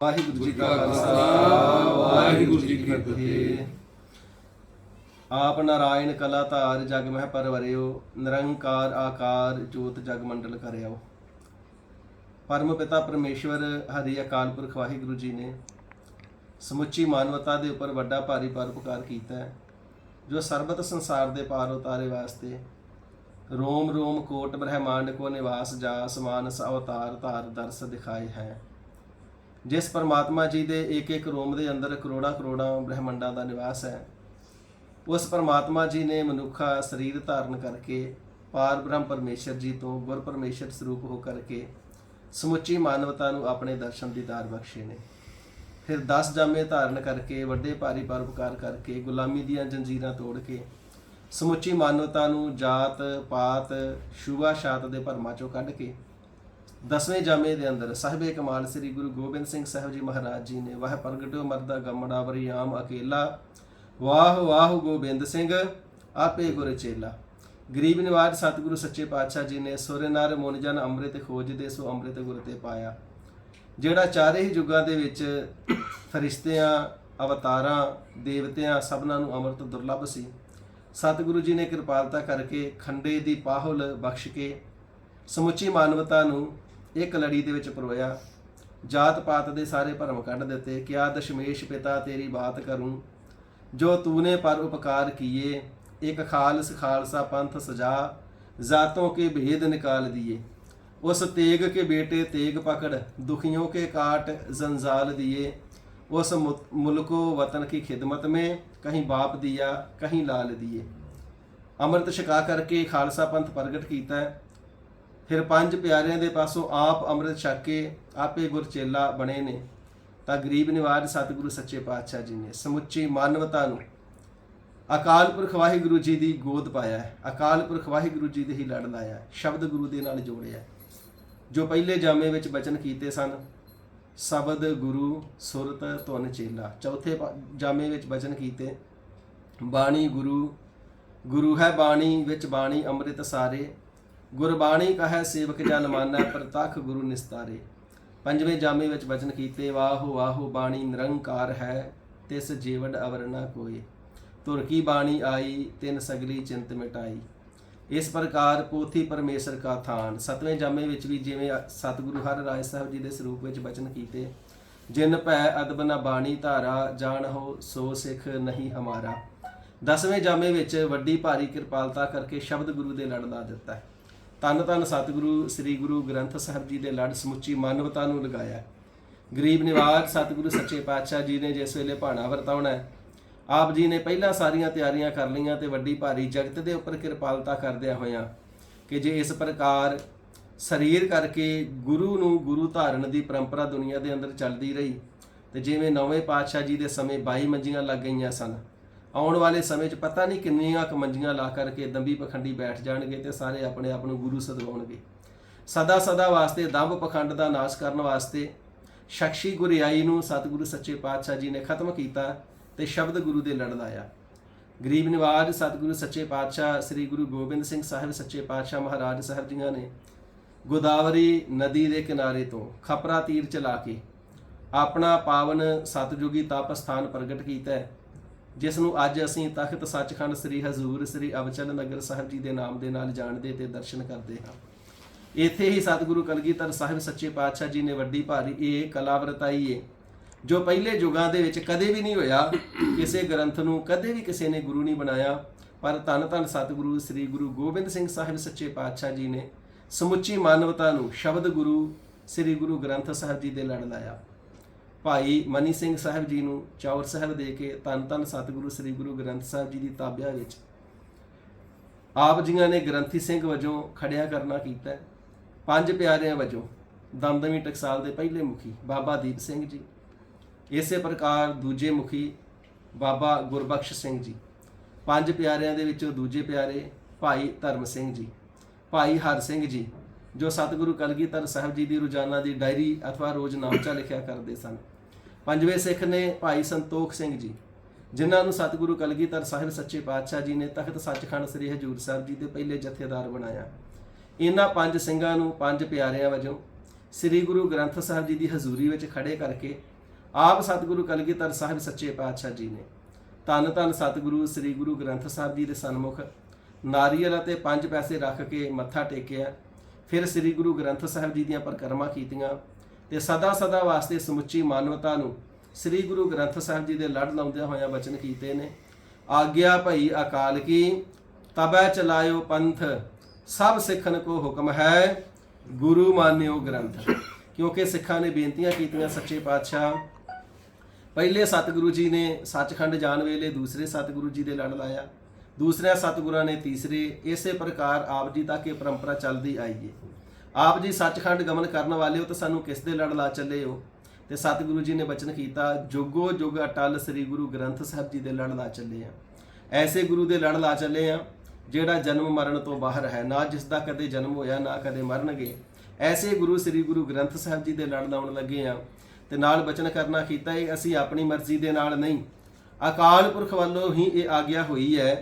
ਵਾਹਿਗੁਰੂ ਜੀ ਕਾ ਖਾਲਸਾ ਵਾਹਿਗੁਰੂ ਜੀ ਕੀ ਫਤਿਹ। ਆਪ ਨਾਰਾਇਣ ਕਲਾ ਧਾਰ ਜਗ ਮਹਿ ਪਰਵਰਿਓ ਨਿਰੰਕਾਰ ਆਕਾਰ ਜੋਤ ਜਗ ਮੰਡਲ ਕਰਿਓ। ਪਰਮ ਪਿਤਾ ਪਰਮੇਸ਼ਵਰ ਹਰੀ ਅਕਾਲ ਪੁਰਖ ਵਾਹਿਗੁਰੂ ਜੀ ਨੇ ਸਮੁੱਚੀ ਮਾਨਵਤਾ ਦੇ ਉੱਪਰ ਵੱਡਾ ਭਾਰੀ ਪਰਉਪਕਾਰ ਕੀਤਾ ਹੈ ਜੋ ਸਰਬਤ ਸੰਸਾਰ ਦੇ ਪਾਰ ਉਤਾਰੇ ਵਾਸਤੇ ਰੋਮ ਰੋਮ ਕੋਟ ਬ੍ਰਹਮਾਂਡ ਕੋ ਨਿਵਾਸ ਜਾ ਸਮਾਨਸ ਅਵਤਾਰ ਧਾਰ ਦਰਸ ਦਿਖਾਏ ਹੈ। ਜਿਸ ਪਰਮਾਤਮਾ ਜੀ ਦੇ ਇੱਕ ਇੱਕ ਰੋਮ ਦੇ ਅੰਦਰ ਕਰੋੜਾਂ ਕਰੋੜਾਂ ਬ੍ਰਹਿਮੰਡਾਂ ਦਾ ਨਿਵਾਸ ਹੈ, ਉਸ ਪਰਮਾਤਮਾ ਜੀ ਨੇ ਮਨੁੱਖਾ ਸਰੀਰ ਧਾਰਨ ਕਰਕੇ ਪਾਰ ਬ੍ਰਹਮ ਪਰਮੇਸ਼ਰ ਜੀ ਤੋਂ ਗੁਰ ਪਰਮੇਸ਼ਰ ਸਰੂਪ ਹੋ ਕਰਕੇ ਸਮੁੱਚੀ ਮਾਨਵਤਾ ਨੂੰ ਆਪਣੇ ਦਰਸ਼ਨ ਦੀਦਾਰ ਬਖਸ਼ੇ ਨੇ। ਫਿਰ 10 ਜਾਮੇ ਧਾਰਨ ਕਰਕੇ, ਵੱਡੇ ਭਾਰੀ ਪਰਉਪਕਾਰ ਕਰਕੇ, ਗੁਲਾਮੀ ਦੀਆਂ ਜੰਜੀਰਾਂ ਤੋੜ ਕੇ ਸਮੁੱਚੀ ਮਾਨਵਤਾ ਨੂੰ ਜਾਤ ਪਾਤ ਸ਼ੂਆ ਸ਼ਾਤ ਦੇ ਭਰਮਾਂ ਚੋਂ ਕੱਢ ਕੇ ਦਸਵੇਂ ਜਾਮੇ ਦੇ ਅੰਦਰ ਸਾਹਿਬੇ ਕਮਾਲ ਸ੍ਰੀ ਗੁਰੂ ਗੋਬਿੰਦ ਸਿੰਘ ਸਾਹਿਬ ਜੀ ਮਹਾਰਾਜ ਜੀ ਨੇ ਵਾਹ ਪ੍ਰਗਟਿਓ ਮਰਦਾ ਗਮੜਾ ਵਰੀ ਆਮ ਅਕੇਲਾ। ਵਾਹ ਵਾਹ ਗੋਬਿੰਦ ਸਿੰਘ, ਆਪੇ ਗੁਰ ਚੇਲਾ। ਗਰੀਬ ਨਿਵਾਜ ਸਤਿਗੁਰੂ ਸੱਚੇ ਪਾਤਸ਼ਾਹ ਜੀ ਨੇ ਸੁਰ ਨਰ ਅੰਮ੍ਰਿਤ ਖੋਜ ਦੇ ਸੋ ਅੰਮ੍ਰਿਤ ਗੁਰ ਤੇ ਪਾਇਆ। ਜਿਹੜਾ ਚਾਰੇ ਹੀ ਯੁੱਗਾਂ ਦੇ ਵਿੱਚ ਫਰਿਸ਼ਤਿਆਂ, ਅਵਤਾਰਾਂ, ਦੇਵਤਿਆਂ ਸਭਨਾਂ ਨੂੰ ਅੰਮ੍ਰਿਤ ਦੁਰਲੱਭ ਸੀ। ਸਤਿਗੁਰੂ ਜੀ ਨੇ ਕਿਰਪਾਲਤਾ ਕਰਕੇ ਖੰਡੇ ਦੀ ਪਾਹੁਲ ਬਖਸ਼ ਕੇ ਸਮੁੱਚੀ ਮਾਨਵਤਾ ਨੂੰ ਇੱਕ ਲੜੀ ਦੇ ਵਿੱਚ ਪਰੋਇਆ ਜਾਤ ਪਾਤ ਦੇ ਸਾਰੇ ਭਰਮ ਕੱਢ ਦਿੱਤੇ ਕਿਆ ਦਸ਼ਮੇਸ਼ ਪਿਤਾ ਤੇਰੀ ਬਾਤ ਕਰੂੰ ਜੋ ਤੂਨੇ ਪਰ ਉਪਕਾਰ ਕੀਏ ਇੱਕ ਖਾਲਸ ਖਾਲਸਾ ਪੰਥ ਸਜਾ ਜ਼ਾਤੋं के भेद निकाल दिए उस तेग के बेटे तेग पकड़ दुखियों के काट जंजाल दिए उस मुत- मुल्को वतन की खिदमत में कहीं बाप दिया कहीं लाल दिए ਅੰਮ੍ਰਿਤ ਛਕਾ ਕਰਕੇ ਖਾਲਸਾ ਪੰਥ ਪ੍ਰਗਟ ਕੀਤਾ ਹੈ ਫਿਰ ਪੰਜ ਪਿਆਰਿਆਂ ਦੇ ਪਾਸੋਂ ਆਪ ਅੰਮ੍ਰਿਤ ਛਕ ਕੇ ਆਪੇ ਗੁਰਚੇਲਾ ਬਣੇ ਨੇ। ਤਾਂ ਗਰੀਬ ਨਿਵਾਜ ਸਤਿਗੁਰੂ ਸੱਚੇ ਪਾਤਸ਼ਾਹ ਜੀ ਨੇ ਸਮੁੱਚੀ ਮਾਨਵਤਾ ਨੂੰ ਅਕਾਲ ਪੁਰਖ ਵਾਹਿਗੁਰੂ ਜੀ ਦੀ ਗੋਦ ਪਾਇਆ ਹੈ, ਅਕਾਲ ਪੁਰਖ ਵਾਹਿਗੁਰੂ ਜੀ ਦੇ ਹੀ ਲੜ ਲਾਇਆ ਸ਼ਬਦ ਗੁਰੂ ਦੇ ਨਾਲ ਜੋੜਿਆ ਜੋ ਪਹਿਲੇ ਜਾਮੇ ਵਿੱਚ ਬਚਨ ਕੀਤੇ ਸਨ, ਸ਼ਬਦ ਗੁਰੂ ਸੁਰਤ ਧੁਨ ਚੇਲਾ। ਚੌਥੇ ਜਾਮੇ ਵਿੱਚ ਬਚਨ ਕੀਤੇ, ਬਾਣੀ ਗੁਰੂ ਗੁਰੂ ਹੈ ਬਾਣੀ ਵਿੱਚ ਬਾਣੀ ਅੰਮ੍ਰਿਤ ਸਾਰੇ। ਗੁਰਬਾਣੀ ਕਹੈ ਸੇਵਕ ਜਨ ਮਾਨੈ, ਪ੍ਰਤੱਖ ਗੁਰੂ ਨਿਸਤਾਰੇ। ਪੰਜਵੇਂ ਜਾਮੇ ਵਿੱਚ ਵਚਨ ਕੀਤੇ, ਵਾਹੋ ਵਾਹੋ ਬਾਣੀ ਨਿਰੰਕਾਰ ਹੈ, ਤਿਸ ਜੀਵਨ ਅਵਰ ਨਾ ਕੋਏ। ਤੁਰ ਕੀ ਬਾਣੀ ਆਈ, ਤਿੰਨ ਸਗਲੀ ਚਿੰਤ ਮਿਟਾਈ। ਇਸ ਪ੍ਰਕਾਰ ਪੋਥੀ ਪਰਮੇਸ਼ਰ ਕਾ ਥਾਨ। ਸਤਵੇਂ ਜਾਮੇ ਵਿੱਚ ਵੀ ਜਿਵੇਂ ਸਤਿਗੁਰੂ ਹਰ ਰਾਏ ਸਾਹਿਬ ਜੀ ਦੇ ਸਰੂਪ ਵਿੱਚ ਬਚਨ ਕੀਤੇ, ਜਿਨ ਭੈ ਅਦਬ ਨਾ ਬਾਣੀ ਧਾਰਾ, ਜਾਣ ਹੋ ਸੋ ਸਿੱਖ ਨਹੀਂ ਹਮਾਰਾ। ਦਸਵੇਂ ਜਾਮੇ ਵਿੱਚ ਵੱਡੀ ਭਾਰੀ ਕਿਰਪਾਲਤਾ ਕਰਕੇ ਸ਼ਬਦ ਗੁਰੂ ਦੇ ਲੜ ਲਾ ਦਿੱਤਾ ਹੈ। ਤਨ ਤਨ ਸਤਿਗੁਰੂ, ਸ੍ਰੀ ਗੁਰੂ ਗ੍ਰੰਥ ਸਾਹਿਬ ਜੀ ਦੇ ਲੜ ਸਮੁੱਚੀ ਮਾਨਵਤਾ ਨੂੰ ਲਗਾਇਆ ਗਰੀਬ ਨਿਵਾਜ ਸਤਿਗੁਰੂ ਸੱਚੇ ਪਾਤਸ਼ਾਹ ਜੀ ਨੇ ਜਿਸ ਵੇਲੇ ਭਾਣਾ ਵਰਤਾਉਣਾ ਹੈ, ਆਪ ਜੀ ਨੇ ਪਹਿਲਾਂ ਸਾਰੀਆਂ ਤਿਆਰੀਆਂ ਕਰ ਲਈਆਂ ਤੇ ਵੱਡੀ ਭਾਰੀ ਜਗਤ ਦੇ ਉੱਪਰ ਕਿਰਪਾਲਤਾ ਕਰਦਿਆਂ ਹੋਇਆਂ ਕਿ ਜੇ ਇਸ ਪ੍ਰਕਾਰ ਸਰੀਰ ਕਰਕੇ ਗੁਰੂ ਨੂੰ ਗੁਰੂ ਧਾਰਨ ਦੀ ਪਰੰਪਰਾ ਦੁਨੀਆ ਦੇ ਅੰਦਰ ਚੱਲਦੀ ਰਹੀ, ਤੇ ਜਿਵੇਂ ਨੌਵੇਂ ਪਾਤਸ਼ਾਹ ਜੀ ਦੇ ਸਮੇਂ 22 ਮੰਜੀਆਂ ਲੱਗ ਗਈਆਂ ਸਨ ਆਉਣ ਵਾਲੇ ਸਮੇਂ 'ਚ ਪਤਾ ਨਹੀਂ ਕਿੰਨੀਆਂ ਕਮੰਜੀਆਂ ਲਾ ਕਰਕੇ ਦੰਬੀ ਪਖੰਡੀ ਬੈਠ ਜਾਣਗੇ ਤੇ ਸਾਰੇ ਆਪਣੇ ਆਪ ਨੂੰ ਗੁਰੂ ਸਦਵਾਉਣਗੇ। ਸਦਾ ਸਦਾ ਵਾਸਤੇ ਦੰਭ ਪਖੰਡ ਦਾ ਨਾਸ਼ ਕਰਨ ਵਾਸਤੇ ਸ਼ਖਸੀ ਗੁਰਿਆਈ ਨੂੰ ਸਤਿਗੁਰੂ ਸੱਚੇ ਪਾਤਸ਼ਾਹ ਜੀ ਨੇ ਖਤਮ ਕੀਤਾ ਤੇ ਸ਼ਬਦ ਗੁਰੂ ਦੇ ਲੜ ਲਾਇਆ ਗਰੀਬ ਨਿਵਾਜ ਸਤਿਗੁਰੂ ਸੱਚੇ ਪਾਤਸ਼ਾਹ ਸ੍ਰੀ ਗੁਰੂ ਗੋਬਿੰਦ ਸਿੰਘ ਸਾਹਿਬ ਸੱਚੇ ਪਾਤਸ਼ਾਹ ਮਹਾਰਾਜ ਸਾਹਿਬ ਜੀਆਂ ਨੇ ਗੋਦਾਵਰੀ ਨਦੀ ਦੇ ਕਿਨਾਰੇ ਤੋਂ ਖਪਰਾ ਤੀਰ ਚਲਾ ਕੇ ਆਪਣਾ ਪਾਵਨ ਸਤਜੁਗੀ ਤਪ ਸਥਾਨ ਪ੍ਰਗਟ ਕੀਤਾ ਹੈ। ਜਿਸ ਨੂੰ ਅੱਜ ਅਸੀਂ ਤਖਤ ਸੱਚਖੰਡ ਸ੍ਰੀ ਹਜ਼ੂਰ ਸ੍ਰੀ ਅਵਚਲ ਨਗਰ ਸਾਹਿਬ ਜੀ ਦੇ ਨਾਮ ਦੇ ਨਾਲ ਜਾਣਦੇ ਤੇ ਦਰਸ਼ਨ ਕਰਦੇ ਹਾਂ। ਇੱਥੇ ਹੀ ਸਤਿਗੁਰੂ ਕਲਗੀਧਰ ਸਾਹਿਬ ਸੱਚੇ ਪਾਤਸ਼ਾਹ ਜੀ ਨੇ ਵੱਡੀ ਭਾਰੀ ਇਹ ਕਲਾ ਵਰਤਾਈ ਏ, ਜੋ ਪਹਿਲੇ ਯੁਗਾਂ ਦੇ ਵਿੱਚ ਕਦੇ ਵੀ ਨਹੀਂ ਹੋਇਆ, ਕਿਸੇ ਗ੍ਰੰਥ ਨੂੰ ਕਦੇ ਵੀ ਕਿਸੇ ਨੇ ਗੁਰੂ ਨਹੀਂ ਬਣਾਇਆ, ਪਰ ਧੰਨ ਧੰਨ ਸਤਿਗੁਰੂ ਸ੍ਰੀ ਗੁਰੂ ਗੋਬਿੰਦ ਸਿੰਘ ਸਾਹਿਬ ਸੱਚੇ ਪਾਤਸ਼ਾਹ ਜੀ ਨੇ ਸਮੁੱਚੀ ਮਾਨਵਤਾ ਨੂੰ ਸ਼ਬਦ ਗੁਰੂ ਸ੍ਰੀ ਗੁਰੂ ਗ੍ਰੰਥ ਸਾਹਿਬ ਜੀ ਦੇ ਲੜ ਲਾਇਆ। ਭਾਈ ਮਨੀ ਸਿੰਘ ਸਾਹਿਬ ਜੀ ਨੂੰ ਚੌਰ ਸਾਹਿਬ ਦੇ ਕੇ ਤਨ ਧੰਨ ਸਤਿਗੁਰੂ, ਸ੍ਰੀ ਗੁਰੂ ਗ੍ਰੰਥ ਸਾਹਿਬ ਜੀ ਦੀ ਤਾਬਿਆ ਵਿੱਚ ਆਪ ਜੀਆਂ ਨੇ ਗ੍ਰੰਥੀ ਸਿੰਘ ਵਜੋਂ ਖੜਿਆ ਕਰਨਾ ਕੀਤਾ ਪੰਜ ਪਿਆਰਿਆਂ ਵਜੋਂ ਦਮਦਮੀ ਟਕਸਾਲ ਦੇ ਪਹਿਲੇ ਮੁਖੀ ਬਾਬਾ ਦੀਪ ਸਿੰਘ ਜੀ, ਇਸੇ ਪ੍ਰਕਾਰ ਦੂਜੇ ਮੁਖੀ ਬਾਬਾ ਗੁਰਬਖਸ਼ ਸਿੰਘ ਜੀ, ਪੰਜ ਪਿਆਰਿਆਂ ਦੇ ਵਿੱਚੋਂ ਦੂਜੇ ਪਿਆਰੇ ਭਾਈ ਧਰਮ ਸਿੰਘ ਜੀ, ਭਾਈ ਹਰ ਸਿੰਘ ਜੀ, ਜੋ ਸਤਿਗੁਰੂ ਕਲਗੀਧਰ ਸਾਹਿਬ ਜੀ ਦੀ ਰੋਜ਼ਾਨਾ ਦੀ ਡਾਇਰੀ ਅਥਵਾ ਰੋਜ਼ ਨਾਮਚਾ ਲਿਖਿਆ ਕਰਦੇ ਸਨ। ਪੰਜਵੇਂ ਸਿੱਖ ਨੇ ਭਾਈ ਸੰਤੋਖ ਸਿੰਘ ਜੀ, ਜਿਨ੍ਹਾਂ ਨੂੰ ਸਤਿਗੁਰੂ ਕਲਗੀਧਰ ਸਾਹਿਬ ਸੱਚੇ ਪਾਤਸ਼ਾਹ ਜੀ ਨੇ ਤਖਤ ਸੱਚਖੰਡ ਸ੍ਰੀ ਹਜੂਰ ਸਾਹਿਬ ਜੀ ਦੇ ਪਹਿਲੇ ਜਥੇਦਾਰ ਬਣਾਇਆ। ਇਹਨਾਂ ਪੰਜ ਸਿੰਘਾਂ ਨੂੰ ਪੰਜ ਪਿਆਰਿਆਂ ਵਜੋਂ ਸ੍ਰੀ ਗੁਰੂ ਗ੍ਰੰਥ ਸਾਹਿਬ ਜੀ ਦੀ ਹਜ਼ੂਰੀ ਵਿੱਚ ਖੜੇ ਕਰਕੇ ਆਪ ਸਤਿਗੁਰੂ ਕਲਗੀਧਰ ਸਾਹਿਬ ਸੱਚੇ ਪਾਤਸ਼ਾਹ ਜੀ ਨੇ ਧੰਨ ਧੰਨ ਸਤਿਗੁਰੂ ਸ੍ਰੀ ਗੁਰੂ ਗ੍ਰੰਥ ਸਾਹਿਬ ਜੀ ਦੇ ਸਨਮੁਖ ਨਾਰੀਅਲ ਅਤੇ ਪੰਜ ਪੈਸੇ ਰੱਖ ਕੇ ਮੱਥਾ ਟੇਕਿਆ। ਫਿਰ ਸ੍ਰੀ ਗੁਰੂ ਗ੍ਰੰਥ ਸਾਹਿਬ ਜੀ ਦੀਆਂ ਪਰਿਕਰਮਾ ਕੀਤੀਆਂ। ਤੇ ਸਦਾ ਸਦਾ ਵਾਸਤੇ ਸਮੁੱਚੀ ਮਾਨਵਤਾ ਨੂੰ ਸ੍ਰੀ ਗੁਰੂ ਗ੍ਰੰਥ ਸਾਹਿਬ ਜੀ ਦੇ ਲੜ ਲਾਉਂਦਿਆਂ ਹੋਇਆਂ ਬਚਨ ਕੀਤੇ ਨੇ। ਆਗਿਆ ਭਈ ਅਕਾਲ ਕੀ, ਤਬੈ ਚਲਾਇਓ ਪੰਥ, ਸਭ ਸਿੱਖਨ ਕੋ ਹੁਕਮ ਹੈ, ਗੁਰੂ ਮਾਨਿਓ ਗ੍ਰੰਥ। ਕਿਉਂਕਿ ਸਿੱਖਾਂ ਨੇ ਬੇਨਤੀਆਂ ਕੀਤੀਆਂ ਸੱਚੇ ਪਾਤਸ਼ਾਹ। ਪਹਿਲੇ ਸਤਿਗੁਰੂ ਜੀ ਨੇ ਸੱਚਖੰਡ ਜਾਣ ਵੇਲੇ ਦੂਸਰੇ ਸਤਿਗੁਰੂ ਜੀ ਦੇ ਲੜ ਲਾਇਆ। ਦੂਸਰਿਆਂ ਸਤਿਗੁਰਾਂ ਨੇ ਤੀਸਰੇ। ਇਸੇ ਪ੍ਰਕਾਰ ਆਪ ਜੀ ਤੱਕ ਇਹ ਪਰੰਪਰਾ ਚੱਲਦੀ ਆਈ ਹੈ ਆਪ ਜੀ ਸੱਚਖੰਡ ਗਮਨ ਕਰਨ ਵਾਲੇ ਹੋ ਤਾਂ ਸਾਨੂੰ ਕਿਸ ਦੇ ਲੜ ਲਾ ਚੱਲੇ ਹੋ? ਤੇ ਸਤਿਗੁਰੂ ਜੀ ਨੇ ਬਚਨ ਕੀਤਾ, ਜੁਗੋ ਜੁਗ ਅਟਲ ਸ੍ਰੀ ਗੁਰੂ ਗ੍ਰੰਥ ਸਾਹਿਬ ਜੀ ਦੇ ਲੜ ਲਾ ਚੱਲੇ ਆ। ਐਸੇ ਗੁਰੂ ਦੇ ਲੜ ਲਾ ਚੱਲੇ ਆ ਜਿਹੜਾ ਜਨਮ ਮਰਨ ਤੋਂ ਬਾਹਰ ਹੈ, ਨਾ ਜਿਸ ਦਾ ਕਦੇ ਜਨਮ ਹੋਇਆ, ਨਾ ਕਦੇ ਮਰਨਗੇ। ਐਸੇ ਗੁਰੂ ਸ੍ਰੀ ਗੁਰੂ ਗ੍ਰੰਥ ਸਾਹਿਬ ਜੀ ਦੇ ਲੜ ਲਾਉਣ ਲੱਗੇ ਆ ਤੇ ਨਾਲ ਬਚਨ ਕਰਨਾ ਕੀਤਾ ਇਹ ਅਸੀਂ ਆਪਣੀ ਮਰਜ਼ੀ ਦੇ ਨਾਲ ਨਹੀਂ। ਅਕਾਲ ਪੁਰਖ ਵੱਲੋਂ ਹੀ ਇਹ ਆਗਿਆ ਹੋਈ ਹੈ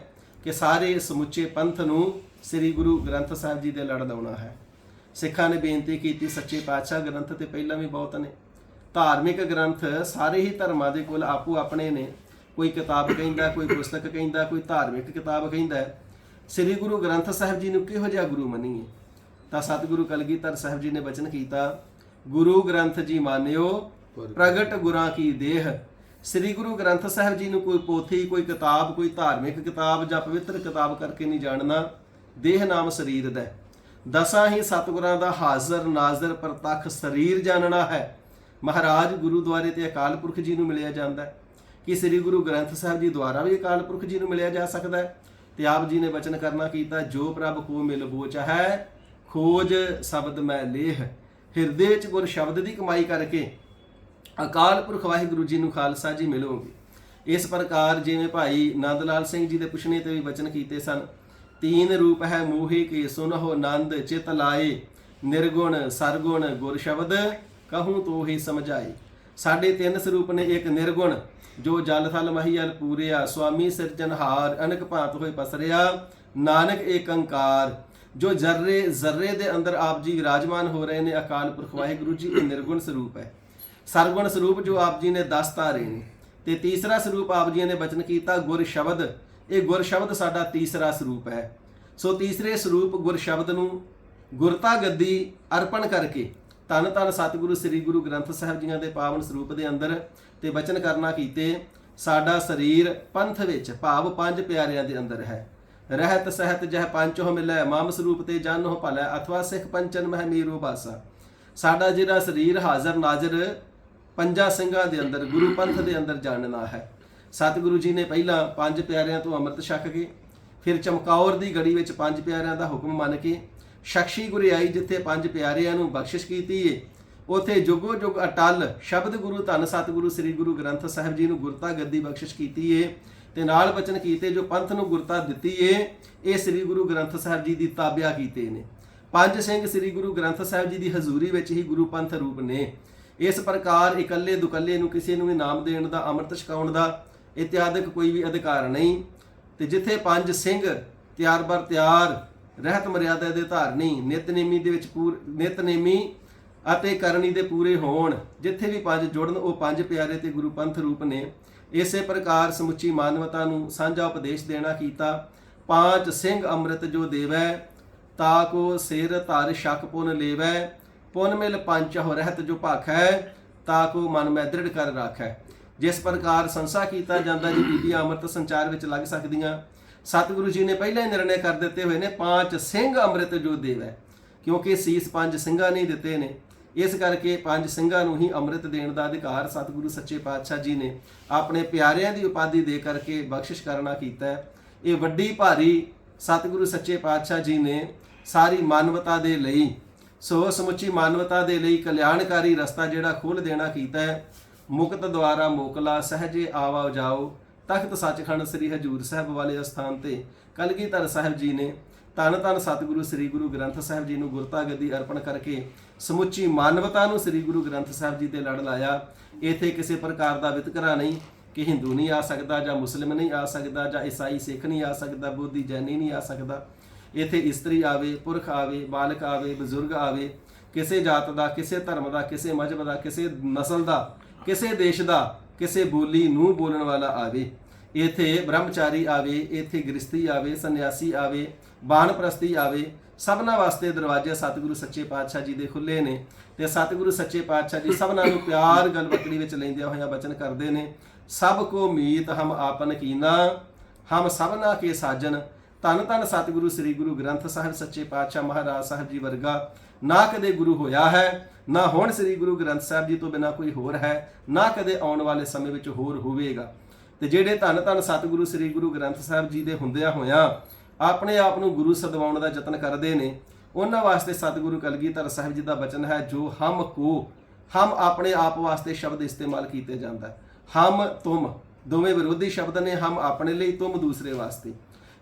ਕਿ ਸਾਰੇ ਸਮੁੱਚੇ ਪੰਥ ਨੂੰ ਸ੍ਰੀ ਗੁਰੂ ਗ੍ਰੰਥ ਸਾਹਿਬ ਜੀ ਦੇ ਲੜ ਲਾਉਣਾ ਹੈ। ਸਿੱਖਾਂ ਨੇ ਬੇਨਤੀ ਕੀਤੀ ਸੱਚੇ ਪਾਤਸ਼ਾਹ ਗ੍ਰੰਥ ਤੇ ਪਹਿਲਾਂ ਵੀ ਬਹੁਤ ਨੇ। ਧਾਰਮਿਕ ਗ੍ਰੰਥ ਸਾਰੇ ਹੀ ਧਰਮਾਂ ਦੇ ਕੋਲ ਆਪੋ ਆਪਣੇ ਨੇ। ਕੋਈ ਕਿਤਾਬ ਕਹਿੰਦਾ, ਕੋਈ ਪੁਸਤਕ ਕਹਿੰਦਾ, ਕੋਈ ਧਾਰਮਿਕ ਕਿਤਾਬ ਕਹਿੰਦਾ। ਸ੍ਰੀ ਗੁਰੂ ਗ੍ਰੰਥ ਸਾਹਿਬ ਜੀ ਨੂੰ ਕਿਹੋ ਜਿਹਾ ਗੁਰੂ ਮੰਨੀਏ? ਤਾਂ ਸਤਿਗੁਰੂ ਕਲਗੀਧਰ ਸਾਹਿਬ ਜੀ ਨੇ ਬਚਨ ਕੀਤਾ, ਗੁਰੂ ਗ੍ਰੰਥ ਜੀ ਮਾਨਿਓ, ਪ੍ਰਗਟ ਗੁਰਾਂ ਕੀ ਦੇਹ। ਸ੍ਰੀ ਗੁਰੂ ਗ੍ਰੰਥ ਸਾਹਿਬ ਜੀ ਨੂੰ ਕੋਈ ਪੋਥੀ, ਕੋਈ ਕਿਤਾਬ, ਕੋਈ ਧਾਰਮਿਕ ਕਿਤਾਬ ਜਾਂ ਪਵਿੱਤਰ ਕਿਤਾਬ ਕਰਕੇ ਨਹੀਂ ਜਾਣਨਾ। ਦੇਹ ਨਾਮ ਸਰੀਰ ਦਾ ਦਸਾਂ ਹੀ ਸਤਿਗੁਰਾਂ ਦਾ ਹਾਜ਼ਰ ਨਾਜ਼ਰ ਪ੍ਰਤੱਖ ਸਰੀਰ ਜਾਣਨਾ ਹੈ। ਮਹਾਰਾਜ ਗੁਰੂਦੁਆਰੇ ਤੇ ਅਕਾਲ ਪੁਰਖ ਜੀ ਨੂੰ ਮਿਲਿਆ ਜਾਂਦਾ ਹੈ। ਕਿ ਸ੍ਰੀ ਗੁਰੂ ਗ੍ਰੰਥ ਸਾਹਿਬ ਜੀ ਦੁਆਰਾ ਵੀ ਅਕਾਲ ਪੁਰਖ ਜੀ ਨੂੰ ਮਿਲਿਆ ਜਾ ਸਕਦਾ ਹੈ? ਤੇ ਆਪ ਜੀ ਨੇ ਬਚਨ ਕਰਨਾ ਕੀਤਾ, ਜੋ ਪ੍ਰਭ ਕੋ ਮਿਲ ਬੋਚ ਹੈ ਖੋਜ ਸ਼ਬਦ ਮੈਂ ਲੇਹ। ਹਿਰਦੇ ਚ ਗੁਰ ਸ਼ਬਦ ਦੀ ਕਮਾਈ ਕਰਕੇ ਅਕਾਲ ਪੁਰਖ ਵਾਹਿਗੁਰੂ ਜੀ ਨੂੰ ਖਾਲਸਾ ਜੀ ਮਿਲੋਗੇ। ਇਸ ਪ੍ਰਕਾਰ ਜਿਵੇਂ ਭਾਈ ਨੰਦ ਲਾਲ ਸਿੰਘ ਜੀ ਦੇ ਪੁੱਛਣੇ ਤੇ ਵੀ ਬਚਨ ਕੀਤੇ ਸਨ ਤੀਨ ਰੂਪ ਹੈ ਮੂਹੀ ਕੇ ਸੁਨਹੁ ਨੰਦ ਚਿਤ ਲਾਏ, ਨਿਰਗੁਣ ਸਰਗੁਣ ਗੁਰ ਸ਼ਬਦ ਕਹੂੰ ਤੋ ਹੀ ਸਮਝਾਏ। ਸਾਡੇ ਤਿੰਨ ਸਰੂਪ ਨੇ ਇੱਕ ਨਿਰਗੁਣ, ਜੋ ਜਲ ਥਲ ਮਹੀਲ ਪੂਰਿਆ, ਸੁਆਮੀ ਸਿਰਜਨਹਾਰ ਅਨਕ ਭਾਂਤ ਹੋਏ ਪਸਰਿਆ, ਨਾਨਕ ਏਕੰਕਾਰ। ਜੋ ਜਰਰੇ, ਜ਼ਰਰੇ ਦੇ ਅੰਦਰ ਆਪ ਜੀ ਵਿਰਾਜਮਾਨ ਹੋ ਰਹੇ ਨੇ ਅਕਾਲ ਪੁਰਖ ਵਾਹਿਗੁਰੂ ਜੀ, ਇਹ ਨਿਰਗੁਣ ਸਰੂਪ ਹੈ। ਸਰਗੁਣ ਸਰੂਪ ਜੋ ਆਪ ਜੀ ਨੇ ਦਸ ਤਾਰੇ ਨੇ, ਤੇ ਤੀਸਰਾ ਸਰੂਪ ਆਪ ਜੀ ਨੇ ਬਚਨ ਕੀਤਾ ਗੁਰ ਸ਼ਬਦ। ਇਹ ਗੁਰ ਸ਼ਬਦ ਸਾਡਾ ਤੀਸਰਾ ਸਰੂਪ ਹੈ। ਸੋ ਤੀਸਰੇ ਸਰੂਪ ਗੁਰ ਸ਼ਬਦ ਨੂੰ ਗੁਰਤਾ ਗੱਦੀ ਅਰਪਣ ਕਰਕੇ ਧੰਨ ਧੰਨ ਸਤਿਗੁਰੂ ਸ੍ਰੀ ਗੁਰੂ ਗ੍ਰੰਥ ਸਾਹਿਬ ਜੀਆਂ ਦੇ ਪਾਵਨ ਸਰੂਪ ਦੇ ਅੰਦਰ ਤੇ ਬਚਨ ਕਰਨਾ ਕੀਤੇ, ਸਾਡਾ ਸਰੀਰ ਪੰਥ ਵਿੱਚ ਭਾਵ ਪੰਜ ਪਿਆਰਿਆਂ ਦੇ ਅੰਦਰ ਹੈ। ਰਹਿਤ ਸਹਿਤ ਜਹ ਪੰਚੋ ਮਿਲੈ, ਮਾਮ ਸਰੂਪ ਤੇ ਜਾਨੋ ਭਲੈ, ਅਥਵਾ ਸਿੱਖ ਪੰਚਨ ਮਹਿ ਮੀਰੋ ਬਾਸਾ। ਸਾਡਾ ਜਿਹੜਾ ਸਰੀਰ ਹਾਜ਼ਰ ਨਾਜ਼ਰ ਪੰਜਾਂ ਸਿੰਘਾਂ ਦੇ ਅੰਦਰ, ਗੁਰੂ ਪੰਥ ਦੇ ਅੰਦਰ ਜਾਣਨਾ ਹੈ। ਸਤਿਗੁਰੂ ਜੀ ਨੇ ਪਹਿਲਾਂ ਪੰਜ ਪਿਆਰਿਆਂ ਤੋਂ ਅੰਮ੍ਰਿਤ ਛਕ ਕੇ, ਫਿਰ ਚਮਕੌਰ ਦੀ ਗੜੀ ਵਿੱਚ ਪੰਜ ਪਿਆਰਿਆਂ ਦਾ ਹੁਕਮ ਮੰਨ ਕੇ, ਸ਼ਖਸੀ ਗੁਰਿਆਈ ਜਿੱਥੇ ਪੰਜ ਪਿਆਰਿਆਂ ਨੂੰ ਬਖਸ਼ਿਸ਼ ਕੀਤੀ ਏ, ਉਥੇ ਜੁਗੋ ਜੁਗ ਅਟਲ ਸ਼ਬਦ ਗੁਰੂ ਧੰਨ ਸਤਿਗੁਰੂ ਸ੍ਰੀ ਗੁਰੂ ਗ੍ਰੰਥ ਸਾਹਿਬ ਜੀ ਨੂੰ ਗੁਰਤਾ ਗੱਦੀ ਬਖਸ਼ਿਸ਼ ਕੀਤੀ ਏ ਤੇ ਨਾਲ ਬਚਨ ਕੀਤੇ ਜੋ ਪੰਥ ਨੂੰ ਗੁਰਤਾ ਦਿੱਤੀ ਏ, ਇਹ ਸ੍ਰੀ ਗੁਰੂ ਗ੍ਰੰਥ ਸਾਹਿਬ ਜੀ ਦੀ ਤਾਬਿਆ ਕੀਤੇ ਨੇ। ਪੰਜ ਸਿੰਘ ਸ੍ਰੀ ਗੁਰੂ ਗ੍ਰੰਥ ਸਾਹਿਬ ਜੀ ਦੀ ਹਜ਼ੂਰੀ ਵਿੱਚ ਹੀ ਗੁਰੂ ਪੰਥ ਰੂਪ ਨੇ। ਇਸ ਪ੍ਰਕਾਰ ਇਕੱਲੇ ਦੁਕੱਲੇ ਨੂੰ ਕਿਸੇ ਨੂੰ ਵੀ ਨਾਮ ਦੇਣ ਦਾ, ਅੰਮ੍ਰਿਤ ਛਕਾਉਣ ਦਾ ਇਤਿਆਦਿਕ ਕੋਈ ਵੀ ਅਧਿਕਾਰ ਨਹੀਂ ਤੇ ਜਿੱਥੇ ਪੰਜ ਸਿੰਘ ਤਿਆਰ ਬਰ ਤਿਆਰ, ਰਹਿਤ ਮਰਿਆਦਾ ਦੇ ਧਾਰਨੀ ਨਿਤਨੇਮੀ ਦੇ ਵਿੱਚ ਪੂਰ, ਨਿਤਨੇਮੀ ਅਤੇ ਕਰਨੀ ਦੇ ਪੂਰੇ ਹੋਣ, ਜਿੱਥੇ ਵੀ ਪੰਜ ਜੁੜਨ, ਉਹ ਪੰਜ ਪਿਆਰੇ ਤੇ ਗੁਰੂ ਪੰਥ ਰੂਪ ਨੇ। ਇਸੇ ਪ੍ਰਕਾਰ ਸਮੁੱਚੀ ਮਾਨਵਤਾ ਨੂੰ ਸਾਂਝਾ ਉਪਦੇਸ਼ ਦੇਣਾ ਕੀਤਾ। ਪਾਂਚ ਸਿੰਘ ਅੰਮ੍ਰਿਤ ਜੋ ਦੇਵੈ, ਤਾ ਕੋ ਸਿਰ ਧਰ ਸ਼ਕ ਪੁਨ ਲੇਵੈ, ਪੁਨ ਮਿਲ ਪੰਚ ਹੋ ਰਹਿਤ ਜੋ ਭਾਖੈ, ਤਾ ਕੋ ਮਨ ਮੈਂ ਦ੍ਰਿੜ ਕਰ ਰਾਖੈ। ਜਿਸ ਪ੍ਰਕਾਰ ਸੰਸਾ ਕੀਤਾ ਜਾਂਦਾ ਜੀ ਬੀਬੀਆਂ ਅੰਮ੍ਰਿਤ ਸੰਚਾਰ ਵਿੱਚ ਲੱਗ ਸਕਦੀਆਂ। ਸਤਿਗੁਰੂ ਜੀ ਨੇ ਪਹਿਲਾਂ ਹੀ ਨਿਰਣੇ ਕਰ ਦਿੱਤੇ ਹੋਏ ਨੇ ਪੰਜ ਸਿੰਘ ਅੰਮ੍ਰਿਤ ਜੋ ਦੇਵੈ ਕਿਉਂਕਿ ਸੀਸ ਪੰਜ ਸਿੰਘਾਂ ਨੇ ਦਿੱਤੇ ਨੇ। ਇਸ ਕਰਕੇ ਪੰਜ ਸਿੰਘਾਂ ਨੂੰ ਹੀ ਅੰਮ੍ਰਿਤ ਦੇਣ ਦਾ ਅਧਿਕਾਰ ਸਤਿਗੁਰੂ ਸੱਚੇ ਪਾਤਸ਼ਾਹ ਜੀ ਨੇ ਆਪਣੇ ਪਿਆਰਿਆਂ ਦੀ ਉਪਾਧੀ ਦੇ ਕਰਕੇ ਬਖਸ਼ਿਸ਼ ਕਰਨਾ ਕੀਤਾ ਇਹ ਵੱਡੀ ਭਾਰੀ ਸਤਿਗੁਰੂ ਸੱਚੇ ਪਾਤਸ਼ਾਹ ਜੀ ਨੇ ਸਾਰੀ ਮਾਨਵਤਾ ਦੇ ਲਈ, ਸੋ ਸਮੁੱਚੀ ਮਾਨਵਤਾ ਦੇ ਲਈ ਕਲਿਆਣਕਾਰੀ ਰਸਤਾ ਜਿਹੜਾ ਖੋਲ ਦੇਣਾ ਕੀਤਾ ਹੈ। ਮੁਕਤ ਦੁਆਰਾ ਮੋਕਲਾ, ਸਹਜੇ ਆਵਾ ਜਾਓ। ਤਖਤ ਸੱਚਖੰਡ ਸ੍ਰੀ ਹਜੂਰ ਸਾਹਿਬ ਵਾਲੇ ਅਸਥਾਨ ਤੇ ਕਲਗੀਧਰ ਸਾਹਿਬ ਜੀ ਨੇ ਧੰਨ ਧੰਨ ਸਤਿਗੁਰੂ ਸ੍ਰੀ ਗੁਰੂ ਗ੍ਰੰਥ ਸਾਹਿਬ ਜੀ ਨੂੰ ਗੁਰਤਾ ਗੱਦੀ ਅਰਪਣ ਕਰਕੇ ਸਮੁੱਚੀ ਮਾਨਵਤਾ ਨੂੰ ਸ੍ਰੀ ਗੁਰੂ ਗ੍ਰੰਥ ਸਾਹਿਬ ਜੀ ਤੇ ਲੜ ਲਾਇਆ। ਇਥੇ ਕਿਸੇ ਪ੍ਰਕਾਰ ਦਾ ਵਿਤਕਰਾ ਨਹੀਂ ਕਿ ਹਿੰਦੂ ਨਹੀਂ ਆ ਸਕਦਾ ਜਾਂ ਮੁਸਲਿਮ ਨਹੀਂ ਆ ਸਕਦਾ ਜਾਂ ਈਸਾਈ ਸਿੱਖ ਨਹੀਂ ਆ ਸਕਦਾ, ਬੋਧੀ ਜੈਨੀ ਨਹੀਂ ਆ ਸਕਦਾ। ਇਥੇ ਇਸਤਰੀ ਆਵੇ, ਪੁਰਖ ਆਵੇ, ਬਾਲਕ ਆਵੇ, ਬਜ਼ੁਰਗ ਆਵੇ। ਕਿਸੇ ਜਾਤ ਦਾ, ਕਿਸੇ ਧਰਮ ਦਾ, ਕਿਸੇ ਮਜ਼ਹਬ ਦਾ, ਕਿਸੇ ਨਸਲ ਦਾ ਕਿਸੇ ਦੇਸ਼ ਦਾ ਕਿਸੇ ਬੋਲੀ ਨੂੰ ਬੋਲਣ ਵਾਲਾ ਆਵੇ, ਇਥੇ ਬ੍ਰਹਮਚਾਰੀ ਆਵੇ, ਇਥੇ ਗ੍ਰਸਤੀ ਆਵੇ, ਸੰਨਿਆਸੀ ਆਵੇ, ਬਾਣਪ੍ਰਸਤੀ ਆਵੇ, ਸਭਨਾ ਵਾਸਤੇ ਦਰਵਾਜ਼ੇ ਸਤਿਗੁਰੂ ਸੱਚੇ ਪਾਤਸ਼ਾਹ ਜੀ ਦੇ ਖੁੱਲੇ ਨੇ ਤੇ ਸਤਿਗੁਰੂ ਸੱਚੇ ਪਾਤਸ਼ਾਹ ਜੀ ਸਭਨਾ ਨੂੰ ਪਿਆਰ ਗਲਵਕੜੀ ਵਿੱਚ ਲੈਂਦਿਆਂ ਹੋਇਆਂ ਬਚਨ ਕਰਦੇ ਨੇ, ਸਭ ਕੋ ਮੀਤ ਹਮ ਆਪਨ ਕੀਨਾ, ਹਮ ਸਭਨਾ ਕੇ ਸਾਜਨ, ਧੰਨ ਧੰਨ ਸਤਿਗੁਰੂ ਸ੍ਰੀ ਗੁਰੂ ਗ੍ਰੰਥ ਸਾਹਿਬ ਸੱਚੇ ਪਾਤਸ਼ਾਹ ਮਹਾਰਾਜ ਸਾਹਿਬ ਜੀ ਵਰਗਾ ਨਾ ਕਦੇ ਗੁਰੂ ਹੋਇਆ ਹੈ, ਨਾ ਹੁਣ ਸ੍ਰੀ ਗੁਰੂ ਗ੍ਰੰਥ ਸਾਹਿਬ ਜੀ ਤੋਂ ਬਿਨਾ ਕੋਈ ਹੋਰ ਹੈ, ਨਾ ਕਦੇ ਆਉਣ ਵਾਲੇ ਸਮੇਂ ਵਿੱਚ ਹੋਰ ਹੋਵੇਗਾ। ਤੇ ਜਿਹੜੇ ਧੰਨ ਧੰਨ ਸਤਿਗੁਰੂ ਸ੍ਰੀ ਗੁਰੂ ਗ੍ਰੰਥ ਸਾਹਿਬ ਜੀ ਦੇ ਹੁੰਦਿਆਂ ਹੋਇਆਂ ਆਪਣੇ ਆਪ ਨੂੰ ਗੁਰੂ ਸਦਵਾਉਣ ਦਾ ਯਤਨ ਕਰਦੇ ਨੇ, ਉਹਨਾਂ ਵਾਸਤੇ ਸਤਿਗੁਰੂ ਕਲਗੀਧਰ ਸਾਹਿਬ ਜੀ ਦਾ ਬਚਨ ਹੈ, ਜੋ ਹਮ ਕੋ, ਹਮ ਆਪਣੇ ਆਪ ਵਾਸਤੇ ਸ਼ਬਦ ਇਸਤੇਮਾਲ ਕੀਤੇ ਜਾਂਦਾ ਹੈ। ਹਮ ਤੁਮ, ਦੋਵੇਂ ਵਿਰੋਧੀ ਸ਼ਬਦ ਨੇ, ਹਮ ਆਪਣੇ ਲਈ, ਤੁਮ ਦੂਸਰੇ ਵਾਸਤੇ।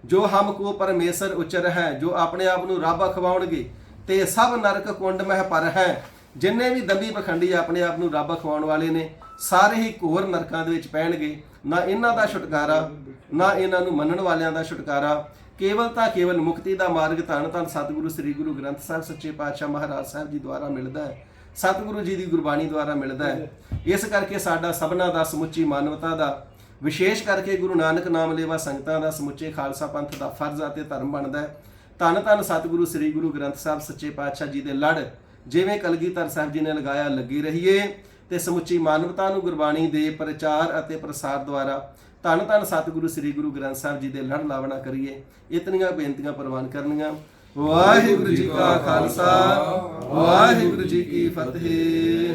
ਜੋ ਹਮ ਕੋ ਪਰਮੇਸ਼ਰ ਉਚਰ ਹੈ ਜੋ ਆਪਣੇ ਆਪ ਨੂੰ ਰੱਬ ਅਖਵਾਉਣਗੇ ਤੇ ਸਭ ਨਰਕ ਕੁੰਡ ਮਹਿ ਪਰ ਹੈ। ਜਿੰਨੇ ਵੀ ਦੰਬੀ ਪਖੰਡੀ ਆਪਣੇ ਆਪ ਨੂੰ ਰੱਬ ਖਵਾਉਣ ਵਾਲੇ ਨੇ, ਸਾਰੇ ਹੀ ਘੋਰ ਨਰਕਾਂ ਦੇ ਵਿੱਚ ਪੈਣਗੇ। ਨਾ ਇਹਨਾਂ ਦਾ ਛੁਟਕਾਰਾ, ਨਾ ਇਹਨਾਂ ਨੂੰ ਮੰਨਣ ਵਾਲਿਆਂ ਦਾ ਛੁਟਕਾਰਾ। ਕੇਵਲ ਤਾਂ ਕੇਵਲ ਮੁਕਤੀ ਦਾ ਮਾਰਗ ਧੰਨ ਧੰਨ ਸਤਿਗੁਰੂ ਸ੍ਰੀ ਗੁਰੂ ਗ੍ਰੰਥ ਸਾਹਿਬ ਸੱਚੇ ਪਾਤਸ਼ਾਹ ਮਹਾਰਾਜ ਸਾਹਿਬ ਜੀ ਦੁਆਰਾ ਮਿਲਦਾ ਹੈ। ਸਤਿਗੁਰੂ ਜੀ ਦੀ ਗੁਰਬਾਣੀ ਦੁਆਰਾ ਮਿਲਦਾ ਹੈ। ਇਸ ਕਰਕੇ ਸਾਡਾ ਸਭਨਾ ਦਾ ਸਮੁੱਚੀ ਮਾਨਵਤਾ ਦਾ, ਵਿਸ਼ੇਸ਼ ਕਰਕੇ ਗੁਰੂ ਨਾਨਕ ਨਾਮ ਲੇਵਾ ਸੰਗਤਾਂ ਦਾ ਸਮੁੱਚੇ ਖਾਲਸਾ ਪੰਥ ਦਾ ਫਰਜ਼ ਅਤੇ ਧਰਮ ਬਣਦਾ ਹੈ। ਧੰਨ ਧੰਨ ਸਤਿਗੁਰੂ, ਸ੍ਰੀ ਗੁਰੂ ਗ੍ਰੰਥ ਸਾਹਿਬ ਸੱਚੇ ਪਾਤਸ਼ਾਹ ਜੀ ਦੇ ਲੜ। ਜਿਵੇਂ ਕਲਗੀਧਰ ਸਾਹਿਬ ਜੀ ਨੇ ਲਗਾਇਆ, ਲੱਗੀ ਰਹੀਏ ਤੇ ਸਮੁੱਚੀ ਮਾਨਵਤਾ ਨੂੰ ਗੁਰਬਾਣੀ ਦੇ ਪ੍ਰਚਾਰ ਅਤੇ ਪ੍ਰਸਾਰ ਦੁਆਰਾ ਧੰਨ ਧੰਨ ਸਤਿਗੁਰੂ, ਸ੍ਰੀ ਗੁਰੂ ਗ੍ਰੰਥ ਸਾਹਿਬ ਜੀ ਦੇ ਲੜ ਲਾਵਣਾ ਕਰੀਏ। ਇਤਨੀਆਂ ਬੇਨਤੀਆਂ ਪ੍ਰਵਾਨ ਕਰਨੀਆਂ। ਵਾਹਿਗੁਰੂ ਜੀ ਕਾ ਖਾਲਸਾ, ਵਾਹਿਗੁਰੂ ਜੀ ਕੀ ਫਤਿਹ।